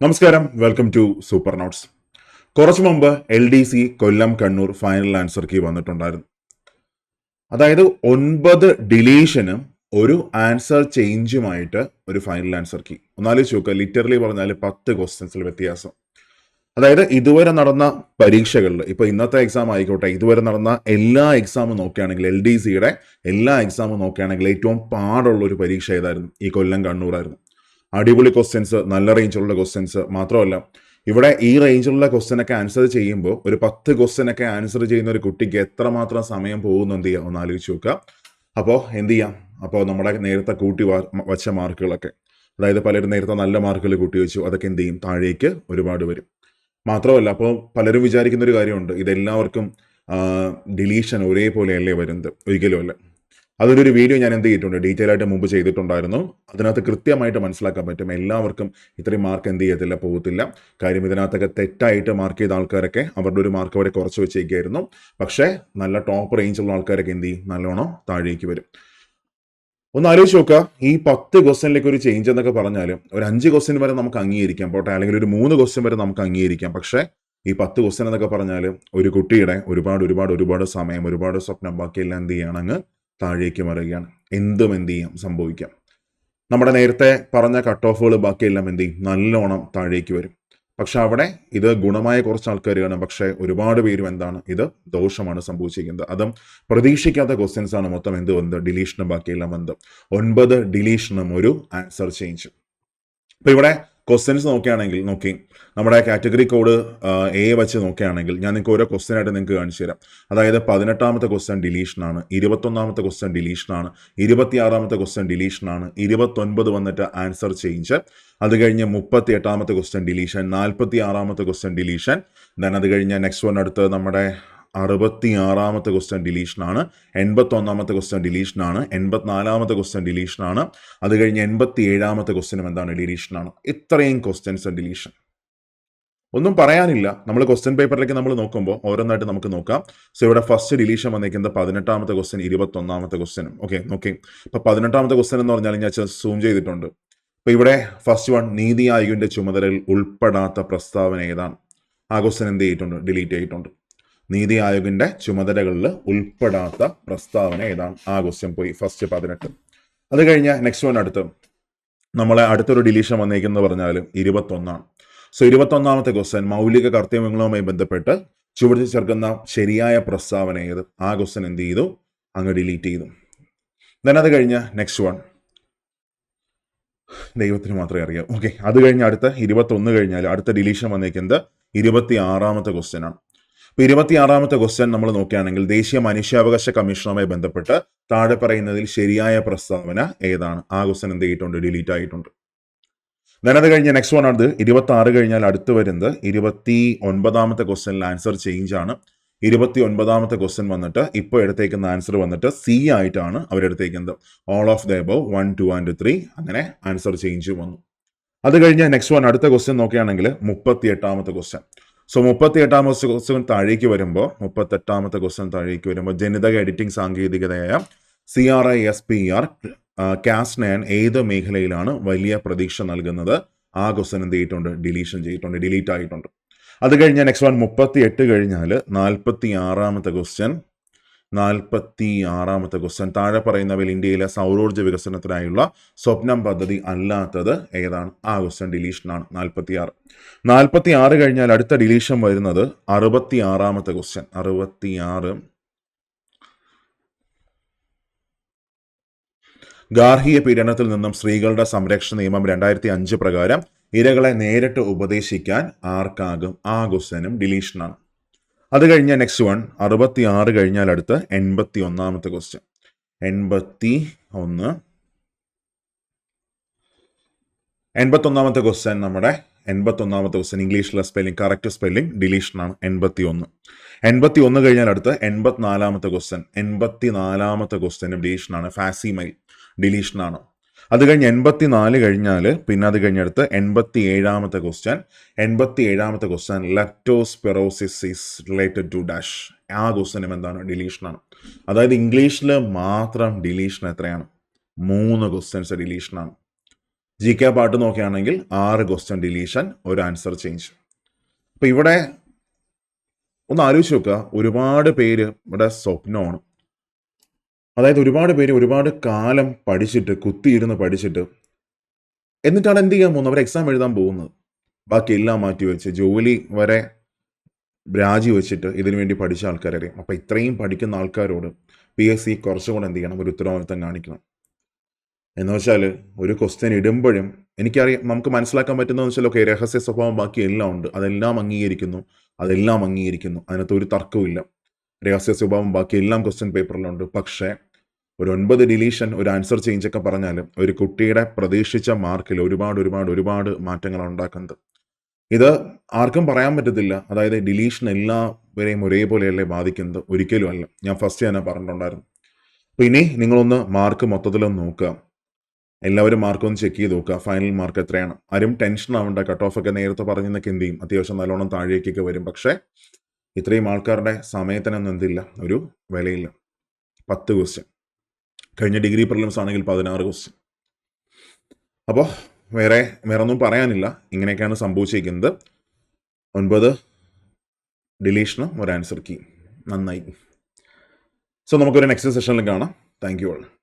നമസ്കാരം. Welcome to super notes കുറച്ചു മുമ്പ് L D C Kollam Kannur final answer key വന്നിട്ടുണ്ടായിരുന്നു. അതായത് ഒൻപത് ഡിലീഷനും ഒരു ആൻസർ ചേഞ്ചുമായിട്ട് ഒരു ഫൈനൽ ആൻസർ കീ ഒന്നാലോചിച്ച് നോക്കുക ലിറ്ററലി പറഞ്ഞാൽ പത്ത് ക്വസ്റ്റ്യൻസിൽ വ്യത്യാസം. അതായത് ഇതുവരെ നടന്ന പരീക്ഷകളിൽ ഇപ്പൊ ഇന്നത്തെ എക്സാം ആയിക്കോട്ടെ ഇതുവരെ നടന്ന എല്ലാ എക്സാമും നോക്കുകയാണെങ്കിൽ എൽ ഡി സിയുടെ എല്ലാ എക്സാമും നോക്കുകയാണെങ്കിൽ ഏറ്റവും പാടുള്ള ഒരു പരീക്ഷ ഏതായിരുന്നു? ഈ കൊല്ലം കണ്ണൂരായിരുന്നു അടിപൊളി ക്വസ്റ്റ്യൻസ് നല്ല റേഞ്ചിലുള്ള ക്വസ്റ്റ്യൻസ് മാത്രമല്ല ഇവിടെ ഈ റേഞ്ചിലുള്ള ക്വസ്റ്റ്യൻ ഒക്കെ ആൻസർ ചെയ്യുമ്പോൾ ഒരു പത്ത് ക്വസ്റ്റ്യൻ ഒക്കെ ആൻസർ ചെയ്യുന്ന ഒരു കുട്ടിക്ക് എത്രമാത്രം സമയം പോകുന്നു എന്ത് ചെയ്യാം? ഒന്ന് ആലോചിച്ച് നോക്കുക. അപ്പോൾ എന്ത് ചെയ്യാം? അപ്പോൾ നമ്മുടെ നേരത്തെ കൂട്ടി വച്ച മാർക്കുകളൊക്കെ അതായത് പലരും നേരത്തെ നല്ല മാർക്കുകൾ കൂട്ടി വെച്ചു അതൊക്കെ എന്ത് ചെയ്യും? താഴേക്ക് ഒരുപാട് വരും. മാത്രമല്ല അപ്പോൾ പലരും വിചാരിക്കുന്ന ഒരു കാര്യമുണ്ട് ഇതെല്ലാവർക്കും ഡിലീഷൻ ഒരേപോലെയല്ലേ വരുന്നത്? ഒരിക്കലും അല്ല. അതിന്റെ ഒരു വീഡിയോ ഞാൻ എന്ത് ചെയ്തിട്ടുണ്ട്? ഡീറ്റെയിൽ ആയിട്ട് മുമ്പ് ചെയ്തിട്ടുണ്ടായിരുന്നു. അതിനകത്ത് കൃത്യമായിട്ട് മനസ്സിലാക്കാൻ പറ്റും. എല്ലാവർക്കും ഇത്രയും മാർക്ക് എന്ത് ചെയ്യത്തില്ല പോകത്തില്ല. കാര്യം ഇതിനകത്തൊക്കെ തെറ്റായിട്ട് മാർക്ക് ചെയ്ത ആൾക്കാരൊക്കെ അവരുടെ ഒരു മാർക്ക് അവരെ കുറച്ച് വെച്ചേക്കായിരുന്നു. പക്ഷേ നല്ല ടോപ്പ് റേഞ്ചുള്ള ആൾക്കാരൊക്കെ എന്ത് ചെയ്യും? നല്ലോണം താഴേക്ക് വരും. ഒന്ന് ആലോചിച്ച് നോക്കുക. ഈ പത്ത് ക്വസ്റ്റ്യനിലേക്ക് ഒരു ചേഞ്ച് എന്നൊക്കെ പറഞ്ഞാൽ ഒരു അഞ്ച് ക്വസ്റ്റ്യൻ വരെ നമുക്ക് അംഗീകരിക്കാം. പോട്ടെ അല്ലെങ്കിൽ ഒരു മൂന്ന് ക്വസ്റ്റ്യൻ വരെ നമുക്ക് അംഗീകരിക്കാം. പക്ഷേ ഈ പത്ത് ക്വസ്റ്റ്യൻ എന്നൊക്കെ പറഞ്ഞാൽ ഒരു കുട്ടിയുടെ ഒരുപാട് ഒരുപാട് ഒരുപാട് സമയം ഒരുപാട് സ്വപ്നം ബാക്കിയെല്ലാം എന്ത് ചെയ്യണം? അങ്ങ് താഴേക്ക് മറിയുകയാണ്. എന്തും എന്ത് ചെയ്യാം സംഭവിക്കാം. നമ്മുടെ നേരത്തെ പറഞ്ഞ കട്ട് ഓഫുകൾ ബാക്കിയെല്ലാം എന്ത് ചെയ്യും? നല്ലോണം താഴേക്ക് വരും. പക്ഷെ അവിടെ ഇത് ഗുണമായ കുറച്ച് ആൾക്കാർ കാണും. പക്ഷേ ഒരുപാട് പേരും എന്താണ്? ഇത് ദോഷമാണ് സംഭവിച്ചിരിക്കുന്നത്. അതും പ്രതീക്ഷിക്കാത്ത ക്വസ്റ്റ്യൻസ് ആണ് മൊത്തം എന്ത് വന്നത്? ഡിലീഷനും ബാക്കിയെല്ലാം വന്നത്. ഒൻപത് ഡിലീഷനും ഒരു ആൻസർ ചേഞ്ച് അപ്പൊ ഇവിടെ ക്വസ്റ്റ്യൻസ് നോക്കുകയാണെങ്കിൽ നോക്കി. നമ്മുടെ കാറ്റഗറി കോഡ് എ വെച്ച് നോക്കുകയാണെങ്കിൽ ഞാൻ നിങ്ങൾക്ക് ഓരോ ക്വസ്റ്റ്യൻ ആയിട്ട് നിങ്ങൾക്ക് കാണിച്ചു തരാം. അതായത് പതിനെട്ടാമത്തെ ക്വസ്റ്റ്യൻ ഡിലീഷനാണ് ഇരുപത്തൊന്നാമത്തെ ക്വസ്റ്റ്യൻ ഡിലീഷനാണ് ഇരുപത്തിയാറാമത്തെ ക്വസ്റ്റ്യൻ ഡിലീഷനാണ് ഇരുപത്തൊൻപത് വന്നിട്ട് ആൻസർ ചേഞ്ച് അത് കഴിഞ്ഞ് മുപ്പത്തി എട്ടാമത്തെ ക്വസ്റ്റ്യൻ ഡിലീഷൻ നാൽപ്പത്തി ആറാമത്തെ ക്വസ്റ്റ്യൻ ഡിലീഷൻ ദെൻ അത് കഴിഞ്ഞ് നെക്സ്റ്റ് വൺ അടുത്ത് നമ്മുടെ അറുപത്തി ആറാമത്തെ ക്വസ്റ്റ്യൻ ഡിലീഷനാണ് എൺപത്തൊന്നാമത്തെ ക്വസ്റ്റ്യൻ ഡിലീഷനാണ് എൺപത്തിനാലാമത്തെ ക്വസ്റ്റ്യൻ ഡിലീഷനാണ് അത് കഴിഞ്ഞ് എൺപത്തി ഏഴാമത്തെ ക്വസ്റ്റ്യനും എന്താണ്? ഡിലീഷനാണ് ഇത്രയും ക്വസ്റ്റ്യൻസ് ഡിലീഷൻ ഒന്നും പറയാനില്ല. നമ്മൾ ക്വസ്റ്റ്യൻ പേപ്പറിലേക്ക് നമ്മൾ നോക്കുമ്പോൾ ഓരോന്നായിട്ട് നമുക്ക് നോക്കാം. സോ ഇവിടെ ഫസ്റ്റ് ഡിലീഷൻ വന്നിരിക്കുന്നത് പതിനെട്ടാമത്തെ ക്വസ്റ്റ്യൻ ഇരുപത്തൊന്നാമത്തെ ക്വസ്റ്റ്യനും ഓക്കെ നോക്കി. ഇപ്പൊ പതിനെട്ടാമത്തെ ക്വസ്റ്റ്യൻ എന്ന് പറഞ്ഞാൽ ഞാൻ സൂം ചെയ്തിട്ടുണ്ട്. അപ്പൊ ഇവിടെ ഫസ്റ്റ് വൺ നീതി ആയോഗിന്റെ ചുമതലയിൽ ഉൾപ്പെടാത്ത പ്രസ്താവന ഏതാണ്? ആ ക്വസ്റ്റ്യൻ എന്ത് ചെയ്തിട്ടുണ്ട്? ഡിലീറ്റ് ചെയ്തിട്ടുണ്ട്. നീതി ആയോഗിന്റെ ചുമതലകളിൽ ഉൾപ്പെടാത്ത പ്രസ്താവന ഏതാണ്? ആ ക്വസ്റ്റ്യൻ പോയി. ഫസ്റ്റ് പതിനെട്ട്. അത് കഴിഞ്ഞ് നെക്സ്റ്റ് വൺ അടുത്ത്. നമ്മളെ അടുത്തൊരു ഡിലീഷൻ വന്നേക്കുന്നു പറഞ്ഞാൽ ഇരുപത്തൊന്നാണ്. സോ ഇരുപത്തൊന്നാമത്തെ ക്വസ്റ്റ്യൻ മൗലിക കർത്തവ്യങ്ങളുമായി ബന്ധപ്പെട്ട് ചുവടിച്ചു ചേർക്കുന്ന ശരിയായ പ്രസ്താവന ഏത്? ആ ക്വസ്റ്റ്യൻ എന്ത് ചെയ്തു? അങ്ങ് ഡിലീറ്റ് ചെയ്തു. ദെൻ അത് കഴിഞ്ഞ നെക്സ്റ്റ് വൺ ദൈവത്തിന് മാത്രമേ അറിയാം ഓക്കെ അത് കഴിഞ്ഞ് അടുത്ത ഇരുപത്തൊന്ന് കഴിഞ്ഞാൽ അടുത്ത ഡിലീഷൻ വന്നേക്കുന്നത് ഇരുപത്തി ആറാമത്തെ ക്വസ്റ്റ്യൻ ആണ്. ഇപ്പൊ ഇരുപത്തിയാറാമത്തെ ക്വസ്റ്റ്യൻ നമ്മൾ നോക്കുകയാണെങ്കിൽ ദേശീയ മനുഷ്യാവകാശ കമ്മീഷനുമായി ബന്ധപ്പെട്ട് താഴെ പറയുന്നതിൽ ശരിയായ പ്രസ്താവന ഏതാണ്? ആ ക്വസ്റ്റ്യൻ എന്ത് ചെയ്തിട്ടുണ്ട്? ഡിലീറ്റ് ആയിട്ടുണ്ട്. ഞാനത് കഴിഞ്ഞ നെക്സ്റ്റ് വൺ ആണ് ഇരുപത്തി ആറ് കഴിഞ്ഞാൽ അടുത്ത് വരുന്നത് ഇരുപത്തി ഒൻപതാമത്തെ ക്വസ്റ്റ്യനിൽ ആൻസർ ചേഞ്ച് ആണ്. ഇരുപത്തി ഒൻപതാമത്തെ ക്വസ്റ്റ്യൻ വന്നിട്ട് ഇപ്പോൾ എടുത്തേക്കുന്ന ആൻസർ വന്നിട്ട് സി ആയിട്ടാണ് അവരെടുത്തേക്കുന്നത് all of the above one two and three അങ്ങനെ ആൻസർ ചേഞ്ച് വന്നു. അത് കഴിഞ്ഞ് നെക്സ്റ്റ് വൺ അടുത്ത ക്വസ്റ്റ്യൻ നോക്കുകയാണെങ്കിൽ മുപ്പത്തി എട്ടാമത്തെ ക്വസ്റ്റ്യൻ സോ മുപ്പത്തി എട്ടാമത്തെ ക്വസ്റ്റ്യൻ താഴേക്ക് വരുമ്പോൾ മുപ്പത്തെട്ടാമത്തെ ക്വസ്റ്റ്യൻ താഴേക്ക് വരുമ്പോൾ ജനിതക editing സാങ്കേതികതയായ C R I S P R Cas nine ഏത് മേഖലയിലാണ് വലിയ പ്രതീക്ഷ നൽകുന്നത്? ആ ക്വസ്റ്റ്യൻ എന്ത് ചെയ്തിട്ടുണ്ട്? ഡിലീഷൻ ചെയ്തിട്ടുണ്ട് ഡിലീറ്റ് ആയിട്ടുണ്ട്. അത് കഴിഞ്ഞാൽ നെക്സ്റ്റ് വൺ മുപ്പത്തി എട്ട് കഴിഞ്ഞാൽ നാൽപ്പത്തി ആറാമത്തെ ക്വസ്റ്റ്യൻ നാൽപ്പത്തി ആറാമത്തെ ക്വസ്റ്റ്യൻ താഴെ പറയുന്നവയിൽ ഇന്ത്യയിലെ സൗരോർജ വികസനത്തിനായുള്ള സ്വപ്നം പദ്ധതി അല്ലാത്തത് ഏതാണ്? ആ ക്വസ്റ്റ്യൻ ഡിലീഷനാണ് നാൽപ്പത്തി ആറ് നാൽപ്പത്തി ആറ് കഴിഞ്ഞാൽ അടുത്ത ഡിലീഷൻ വരുന്നത് അറുപത്തി ആറാമത്തെ ക്വസ്റ്റ്യൻ അറുപത്തി ആറ് ഗാർഹിക പീഡനത്തിൽ നിന്നും സ്ത്രീകളുടെ സംരക്ഷണ നിയമം രണ്ടായിരത്തി അഞ്ച് പ്രകാരം ഇരകളെ നേരിട്ട് ഉപദേശിക്കാൻ ആർക്കാകും? ആ ക്വസ്റ്റ്യനും ഡിലീഷനാണ് അത് കഴിഞ്ഞ നെക്സ്റ്റ് വൺ അറുപത്തി ആറ് കഴിഞ്ഞാൽ അടുത്ത് എൺപത്തി ഒന്നാമത്തെ ക്വസ്റ്റ്യൻ എൺപത്തി ഒന്ന് എൺപത്തൊന്നാമത്തെ ക്വസ്റ്റ്യൻ നമ്മുടെ എൺപത്തൊന്നാമത്തെ ക്വസ്റ്റ്യൻ ഇംഗ്ലീഷിലെ സ്പെല്ലിംഗ് കറക്റ്റ് സ്പെല്ലിംഗ് ഡിലീഷനാണ് എൺപത്തി ഒന്ന് എൺപത്തി ഒന്ന് കഴിഞ്ഞാൽ അടുത്ത് എൺപത്തിനാലാമത്തെ ക്വസ്റ്റ്യൻ എൺപത്തി നാലാമത്തെ ക്വസ്റ്റ്യൻ ഡിലീഷനാണ് ഫാസിമൈൽ ഡിലീഷനാണ് അത് കഴിഞ്ഞ് എൺപത്തി നാല് കഴിഞ്ഞാൽ പിന്നെ അത് കഴിഞ്ഞടുത്ത് എൺപത്തി ഏഴാമത്തെ ക്വസ്റ്റ്യൻ എൺപത്തി ഏഴാമത്തെ question leptospirosis is related to dash ആ ക്വസ്റ്റ്യനും എന്താണ് ഡിലീഷനാണ് അതായത് ഇംഗ്ലീഷിൽ മാത്രം ഡിലീഷൻ എത്രയാണ്? മൂന്ന് ക്വസ്റ്റ്യൻസ് ഡിലീഷനാണ് ജി കെ പാട്ട് നോക്കുകയാണെങ്കിൽ ആറ് ക്വസ്റ്റ്യൻ ഡിലീഷൻ ഒരു ആൻസർ ചേഞ്ച് അപ്പം ഇവിടെ ഒന്ന് ആലോചിച്ച് നോക്കുക. ഒരുപാട് പേര് ഇവിടെ സ്വപ്നമാണ്. അതായത് ഒരുപാട് പേര് ഒരുപാട് കാലം പഠിച്ചിട്ട് കുത്തിയിരുന്ന് പഠിച്ചിട്ട് എന്നിട്ടാണ് എന്ത് ചെയ്യാൻ പോകുന്നത്? അവർ എക്സാം എഴുതാൻ പോകുന്നത്. ബാക്കി എല്ലാം മാറ്റി വെച്ച് ജോലി വരെ രാജി വെച്ചിട്ട് ഇതിനു വേണ്ടി പഠിച്ച ആൾക്കാരെ അപ്പോൾ ഇത്രയും പഠിക്കുന്ന ആൾക്കാരോട് പി എസ് സി കുറച്ചുകൂടെ എന്ത് ചെയ്യണം? ഒരു ഉത്തരവാദിത്തം കാണിക്കണം. എന്ന് വെച്ചാൽ ഒരു ക്വസ്റ്റ്യൻ ഇടുമ്പോഴും എനിക്കറിയാം നമുക്ക് മനസ്സിലാക്കാൻ പറ്റുന്നതെന്ന് വെച്ചാൽ ഓക്കെ രഹസ്യ സ്വഭാവം ബാക്കി എല്ലാം ഉണ്ട്. അതെല്ലാം അംഗീകരിക്കുന്നു. അതെല്ലാം അംഗീകരിക്കുന്നു. അതിനകത്ത് ഒരു തർക്കവുമില്ല രഹസ്യ സ്വഭാവം ബാക്കി എല്ലാം ക്വസ്റ്റ്യൻ പേപ്പറിലുണ്ട് പക്ഷേ ഒരു ഒൻപത് ഡിലീഷൻ ഒരു ആൻസർ ചേഞ്ച് ഒക്കെ പറഞ്ഞാൽ ഒരു കുട്ടിയുടെ പ്രതീക്ഷിച്ച മാർക്കിൽ ഒരുപാട് ഒരുപാട് ഒരുപാട് മാറ്റങ്ങളാണ് ഉണ്ടാക്കുന്നത്. ഇത് ആർക്കും പറയാൻ പറ്റത്തില്ല. അതായത് ഡിലീഷൻ എല്ലാവരെയും ഒരേപോലെയല്ലേ ബാധിക്കുന്നത്? ഒരിക്കലും അല്ല. ഞാൻ ഫസ്റ്റ് തന്നെ പറഞ്ഞിട്ടുണ്ടായിരുന്നു. അപ്പോൾ ഇനി നിങ്ങളൊന്ന് മാർക്ക് മൊത്തത്തിലൊന്ന് നോക്കുക. എല്ലാവരും മാർക്ക് ഒന്ന് ചെക്ക് ചെയ്ത് നോക്കുക. ഫൈനൽ മാർക്ക് എത്രയാണ്? ആരും ടെൻഷൻ ആവേണ്ട. കട്ട് ഓഫ് ഒക്കെ നേരത്തെ പറഞ്ഞെന്നൊക്കെ എന്ത് ചെയ്യും? അത്യാവശ്യം നല്ലോണം താഴേക്കൊക്കെ വരും. പക്ഷേ ഇത്രയും ആൾക്കാരുടെ സമയത്തിനൊന്നും എന്തില്ല. ഒരു വിലയില്ല. പത്ത് ക്വസ്റ്റ്യൻ കഴിഞ്ഞ ഡിഗ്രി പ്രിലിംസ് ആണെങ്കിൽ പതിനാറ് ക്വസ്റ്റ്യൻ അപ്പോൾ വേറെ വേറെ ഒന്നും പറയാനില്ല. ഇങ്ങനെയൊക്കെയാണ് സംഭവിച്ചിരിക്കുന്നത്. ഒൻപത് ഡിലീഷനും ഒരു ആൻസർ കീ നന്നായി. സോ നമുക്കൊരു നെക്സ്റ്റ് സെഷനിൽ കാണാം. Thank you all